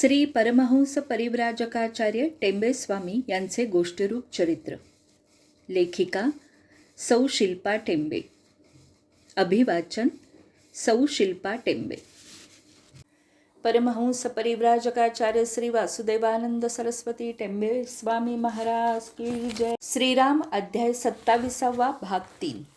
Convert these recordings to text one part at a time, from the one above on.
श्री परमहंस परिव्राजकाचार्य टेंबे स्वामी यांचे गोष्टीरूप चरित्र. लेखिका सौ शिल्पा टेंबे. अभिवाचन सौ शिल्पा टेंबे. परमहंस परिव्राजकाचार्य श्री वासुदेवानंद सरस्वती टेंबे स्वामी महाराज की जय. श्रीराम अध्याय सत्ताविसावा भाग तीन.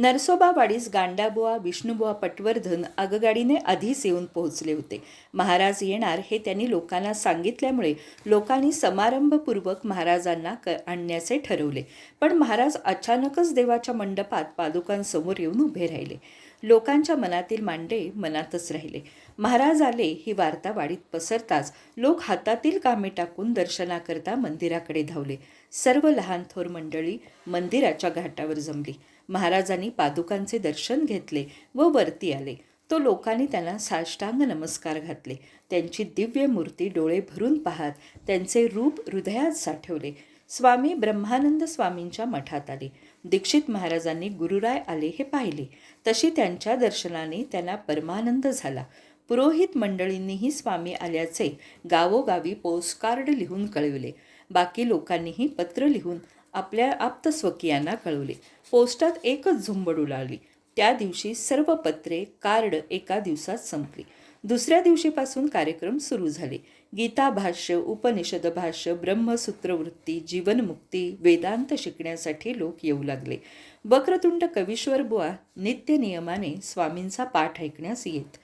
नरसोबा वाडीस गांडाबुवा विष्णुबुवा पटवर्धन आगगाडीने आधीच येऊन पोहोचले होते. महाराज येणार हे त्यांनी लोकांना सांगितल्यामुळे लोकांनी समारंभपूर्वक महाराजांना क आणण्याचे ठरवले. पण महाराज अचानकच देवाच्या मंडपात पादुकांसमोर येऊन उभे राहिले. लोकांच्या मनातील मांडे मनातच राहिले. महाराज आले ही वार्ता वाडीत पसरताच लोक हातातील कामे टाकून दर्शनाकरता मंदिराकडे धावले. सर्व लहान थोर मंडळी मंदिराच्या घाटावर जमली. महाराजांनी पादुकांचे दर्शन घेतले व वरती आले. तो लोकांनी त्यांना साष्टांग नमस्कार घातले. त्यांची दिव्य मूर्ती डोळे भरून पाहत त्यांचे रूप हृदयात साठवले. स्वामी ब्रह्मानंद स्वामींच्या मठात आले. दीक्षित महाराजांनी गुरुराय आले हे पाहिले. तशी त्यांच्या दर्शनाने त्यांना परमानंद झाला. पुरोहित मंडळींनीही स्वामी आल्याचे गावोगावी पोस्टकार्ड लिहून कळविले. बाकी लोकांनीही पत्र लिहून आपल्या आप्तस्वकीयांना कळवले. पोस्टात एकच झुंबड उडाली. त्या दिवशी सर्व पत्रे कार्ड एका दिवसात संपली. दुसऱ्या दिवशीपासून कार्यक्रम सुरू झाले. गीता भाष्य उपनिषद भाष्य ब्रह्मसूत्रवृत्ती जीवनमुक्ती वेदांत शिकण्यासाठी लोक येऊ लागले. वक्रतुंड कवीश्वर बुवा नित्य नियमाने स्वामींचा पाठ ऐकण्यास येत.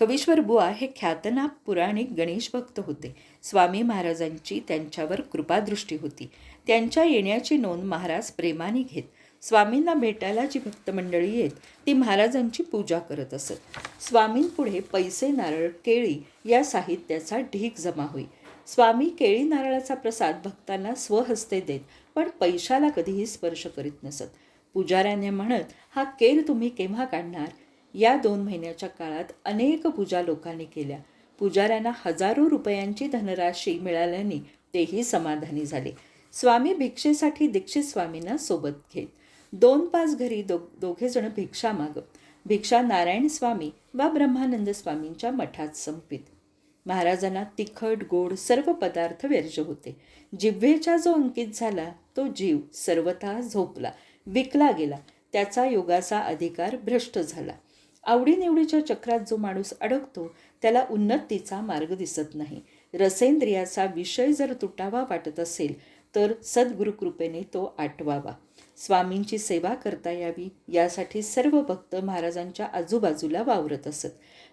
कवीश्वर बुवा हे ख्यातनाम पुराणिक गणेश भक्त होते. स्वामी महाराजांची त्यांच्यावर कृपादृष्टी होती. त्यांच्या येण्याची नोंद महाराज प्रेमाने घेत. स्वामींना भेटायला जी भक्तमंडळी येत ती महाराजांची पूजा करत असत. स्वामींपुढे पैसे नारळ केळी या साहित्याचा ढीक जमा होई. स्वामी केळी नारळाचा प्रसाद भक्तांना स्वहस्ते देत पण पैशाला कधीही स्पर्श करीत नसत. पुजाऱ्याने म्हणत हा केर तुम्ही केव्हा काढणार? या दोन महिन्याच्या काळात अनेक पूजा लोकांनी केल्या. पुजाऱ्यांना हजारो रुपयांची धनराशी मिळाल्याने तेही समाधानी झाले. स्वामी भिक्षेसाठी दीक्षित स्वामींना सोबत घेत. दोन पाच घरी दो दोघेजण भिक्षा मागत. भिक्षा नारायण स्वामी वा ब्रह्मानंद स्वामींच्या मठात संपित. महाराजांना तिखट गोड सर्व पदार्थ वर्ज होते. जिव्हेचा जो अंकित झाला तो जीव सर्वथा झोपला विकला गेला. त्याचा योगाचा अधिकार भ्रष्ट झाला. आवडीनिवडीच्या चक्रात जो माणूस अडकतो त्याला उन्नतीचा मार्ग दिसत नाही. रसेंद्रियाचा विषय जर तुटावा वाटत असेल तर सद्गुरुकृपेने तो आटवावा. स्वामींची सेवा करता यावी यासाठी सर्व भक्त महाराजांच्या आजूबाजूला वावरत असत.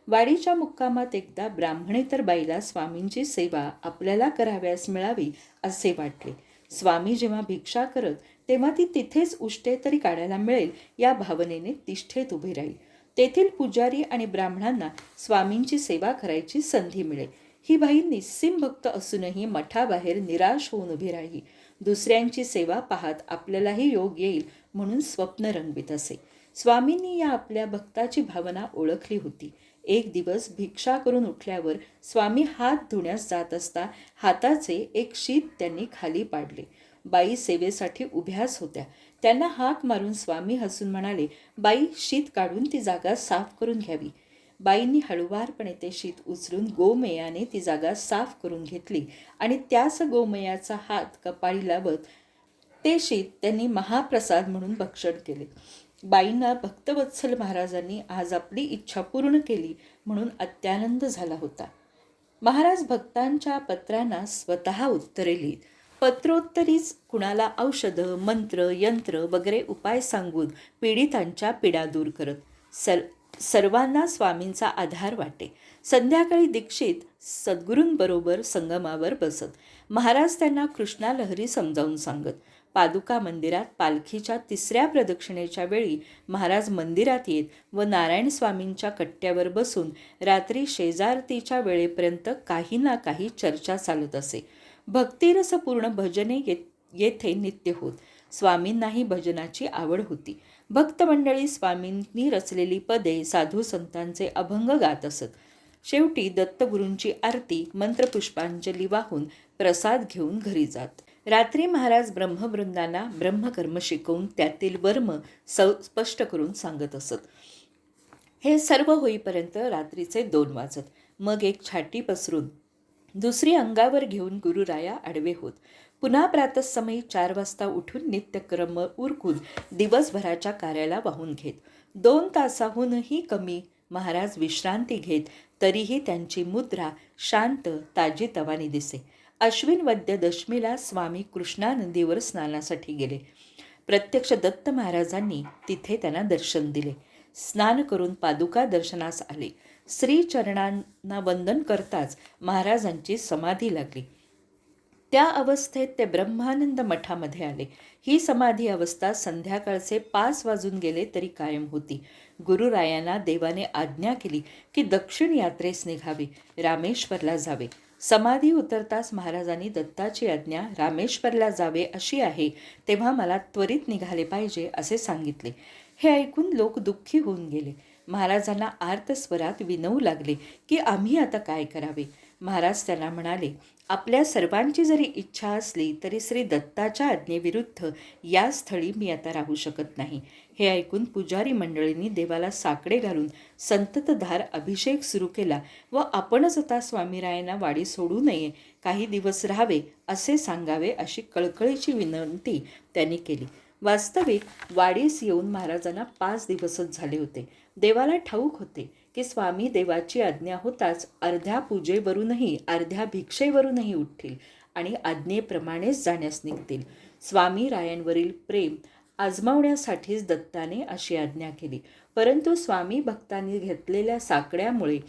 वाडीच्या मुक्कामात एकदा ब्राह्मणेतर बाईला स्वामींची सेवा आपल्याला कराव्यास मिळावी असे वाटले. स्वामी जेव्हा भिक्षा करत तेव्हा ती तिथेच उष्टे तरी काढायला मिळेल या भावनेने तिष्ठेत उभी राहील. तेथील पुजारी आणि ब्राह्मणांना स्वामींची सेवा करायची संधी मिळेल. ही बाई निस्सिम भक्त असूनही मठाबाहेर निराश होऊन उभी राही दुसऱ्यांची सेवा पाहत आपल्यालाही योग येईल म्हणून स्वप्न रंगवित असे. स्वामींनी या आपल्या भक्ताची भावना ओळखली होती. एक दिवस भिक्षा करून उठल्यावर स्वामी हात धुण्यास जात असता हाताचे एक शीत त्यांनी खाली पाडले. बाई सेवेसाठी उभ्याच होत्या. त्यांना हाक मारून स्वामी हसून म्हणाले बाई शीत काढून ती जागा साफ करून घ्यावी. बाईंनी हळुवारपणे ते शीत उचलून गोमयाने ती जागा साफ करून घेतली आणि त्याच गोमयाचा हात कपाळी लावत ते शीत त्यांनी महाप्रसाद म्हणून भक्षण केले. बाईंना भक्तवत्सल महाराजांनी आज आपली इच्छा पूर्ण केली म्हणून अत्यानंद झाला होता. महाराज भक्तांच्या पत्रांना स्वतः उत्तरे लिहित पत्रोत्तरीच कुणाला औषधं मंत्र यंत्र वगैरे उपाय सांगून पीडितांच्या पीडा दूर करत सर सर्वांना स्वामींचा आधार वाटे. संध्याकाळी दीक्षित सद्गुरूंबरोबर संगमावर बसत. महाराज त्यांना कृष्णा लहरी समजावून सांगत पादुका मंदिरात पालखीच्या तिसऱ्या प्रदक्षिणेच्या वेळी महाराज मंदिरात येत व नारायण स्वामींच्या कट्ट्यावर बसून रात्री शेजारतीच्या वेळेपर्यंत काही ना काही चर्चा चालत असे. भक्तिरसपूर्ण भजने ये येथे नित्य होत. स्वामींनाही भजनाची आवड होती. भक्तमंडळी स्वामींनी रचलेली पदे साधू संतांचे अभंग गात असत. शेवटी दत्तगुरूंची आरती मंत्रपुष्पांजली वाहून प्रसाद घेऊन घरी जात. रात्री महाराज ब्रह्मवृंदांना ब्रह्मकर्म शिकवून त्यातील वर्म स स्पष्ट करून सांगत असत. हे सर्व होईपर्यंत रात्रीचे दोन वाजत. मग एक छाटी पसरून दुसरी अंगावर घेऊन गुरुराया आडवे होत. पुन्हा प्रातःसमयी चार वाजता उठून नित्यक्रम उरकून दिवसभराच्या कार्याला वाहून घेत. दोन तासाहूनही कमी महाराज विश्रांती घेत तरीही त्यांची मुद्रा शांत ताजी तवानी दिसे. अश्विन वद्य दशमीला स्वामी कृष्णानंदीवर स्नानासाठी गेले. प्रत्यक्ष दत्त महाराजांनी तिथे त्यांना दर्शन दिले. स्नान करून पादुका दर्शनास आले. श्रीचरणांना वंदन करताच महाराजांची समाधी लागली. त्या अवस्थेत ते ब्रह्मानंद मठामध्ये आले. ही समाधी अवस्था संध्याकाळचे पाच वाजून गेले तरी कायम होती. गुरुरायांना देवाने आज्ञा केली की दक्षिण यात्रेस निघावे रामेश्वरला जावे. समाधी उतरताच महाराजांनी दत्ताची आज्ञा रामेश्वरला जावे अशी आहे तेव्हा मला त्वरित निघाले पाहिजे असे सांगितले. हे ऐकून लोक दुःखी होऊन गेले. महाराजांना आर्तस्वरात विनवू लागले की आम्ही आता काय करावे? महाराज त्यांना म्हणाले आपल्या सर्वांची जरी इच्छा असली तरी श्री दत्ताच्या आज्ञेविरुद्ध या स्थळी मी आता राहू शकत नाही. हे ऐकून पुजारी मंडळींनी देवाला साकडे घालून संततधार अभिषेक सुरू केला व आपणच आता स्वामीरायांना वाडी सोडू नये काही दिवस राहावे असे सांगावे अशी कळकळीची विनंती त्यांनी केली. वास्तविक वाडीस येऊन महाराजांना पाच दिवसच झाले होते. देवाला ठाऊक होते की स्वामी देवाची आज्ञा होताच अर्ध्या पूजेवरूनही अर्ध्या भिक्षेवरूनही उठतील आणि आज्ञेप्रमाणेच जाण्यास निघतील. स्वामी रायांवरील प्रेम आजमावण्यासाठीच दत्ताने अशी आज्ञा केली. परंतु स्वामी भक्तांनी घेतलेल्या साकड्यामुळे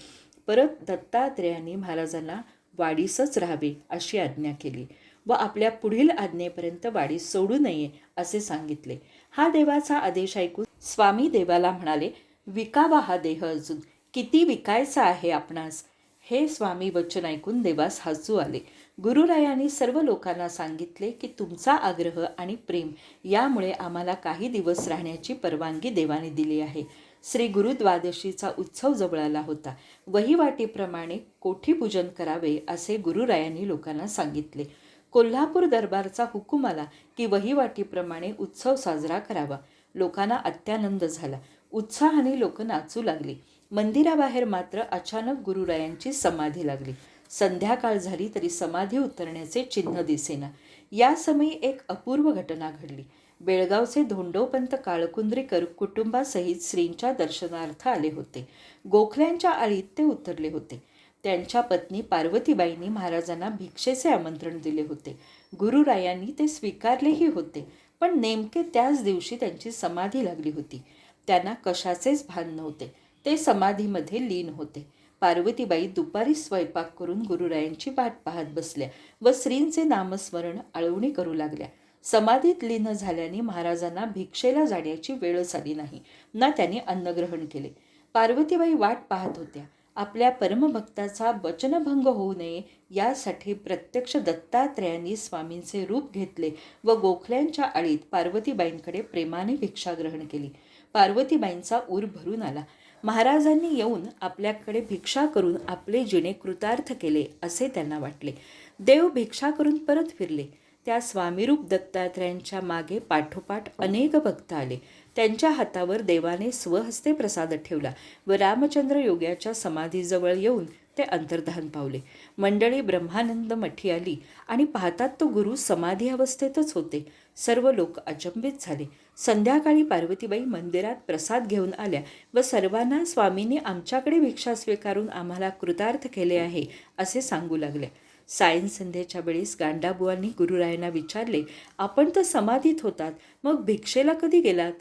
परत दत्तात्रेयांनी महाराजांना वाडीसच राहावे अशी आज्ञा केली. व आपल्या पुढील आज्ञेपर्यंत वाडी सोडू नये असे सांगितले. हा देवाचा आदेश ऐकून स्वामी देवाला म्हणाले विकावा हा देह अजून. किती विकायचा आहे आपणास? हे स्वामी वचन ऐकून देवास हसू आले. गुरुरायांनी सर्व लोकांना सांगितले की तुमचा आग्रह आणि प्रेम यामुळे आम्हाला काही दिवस राहण्याची परवानगी देवाने दिली आहे. श्री गुरुद्वादशीचा उत्सव जवळ आला होता. वहिवाटीप्रमाणे कोठीपूजन करावे असे गुरुरायांनी लोकांना सांगितले. कोल्हापूर दरबारचा हुकूम आला की वहिवाटीप्रमाणे उत्सव साजरा करावा. लोकांना अत्यानंद झाला. उत्साहाने लोक नाचू लागली. मंदिराबाहेर मात्र अचानक गुरुरायांची समाधी लागली. संध्याकाळ झाली तरी समाधी उतरण्याचे चिन्ह दिसेना. या समयी एक अपूर्व घटना घडली. बेळगावचे धोंडोपंत काळकुंद्रीकर कुटुंबासहित श्रींच्या दर्शनार्थ आले होते. गोखल्यांच्या आळीत ते उतरले होते. त्यांच्या पत्नी पार्वतीबाईंनी महाराजांना भिक्षेचे आमंत्रण दिले होते. गुरुरायांनी ते स्वीकारलेही होते पण नेमके त्याच दिवशी त्यांची समाधी लागली होती. त्यांना कशाचेच भान नव्हते. ते समाधीमध्ये लीन होते. पार्वतीबाई दुपारी स्वयंपाक करून गुरुरायांची वाट पाहत बसल्या व श्रींचे नामस्मरण आळवणी करू लागल्या. समाधीत लीन झाल्याने महाराजांना भिक्षेला जाण्याची वेळच आली नाही. ना त्यांनी अन्नग्रहण केले. पार्वतीबाई वाट पाहत होत्या. आपल्या परमभक्ताचा वचनभंग होऊ नये यासाठी प्रत्यक्ष दत्तात्रेयांनी स्वामींचे रूप घेतले व गोखल्यांच्या आळीत पार्वतीबाईंकडे प्रेमाने भिक्षा ग्रहण केली. पार्वतीबाईंचा ऊर भरून आला. महाराजांनी येऊन आपल्याकडे भिक्षा करून आपले जिणे कृतार्थ केले असे त्यांना वाटले. देव भिक्षा करून परत फिरले. त्या स्वामीरूप दत्तात्रयांच्या मागे पाठोपाठ अनेक भक्त आले. त्यांच्या हातावर देवाने स्वहस्ते प्रसाद ठेवला व रामचंद्र योग्याच्या समाधीजवळ येऊन ते अंतर्धान पावले. मंडळी ब्रह्मानंद मठी आली आणि पाहतात तो गुरु समाधी अवस्थेतच होते. सर्व लोक अचंबित झाले. संध्याकाळी पार्वतीबाई मंदिरात प्रसाद घेऊन आल्या व सर्वांना स्वामींनी आमच्याकडे भिक्षा स्वीकारून आम्हाला कृतार्थ केले आहे असे सांगू लागल्या सायन संध्येच्या वेळेस गांडाबुवांनी गुरुरायांना विचारले आपण तर समाधीत होतात मग भिक्षेला कधी गेलात?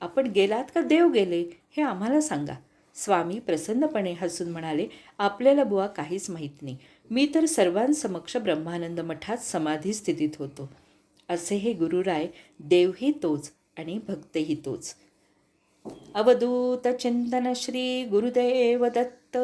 आपण गेलात का देव गेले हे आम्हाला सांगा. स्वामी प्रसन्नपणे हसून म्हणाले आपल्याला बुवा काहीच माहीत नाही. मी तर सर्वांसमक्ष ब्रह्मानंद मठात समाधी स्थितीत होतो. असे हे गुरुराय देवही तोच आणि भक्तही तोच. अवधूत चिंतन श्री गुरुदेव दत्त.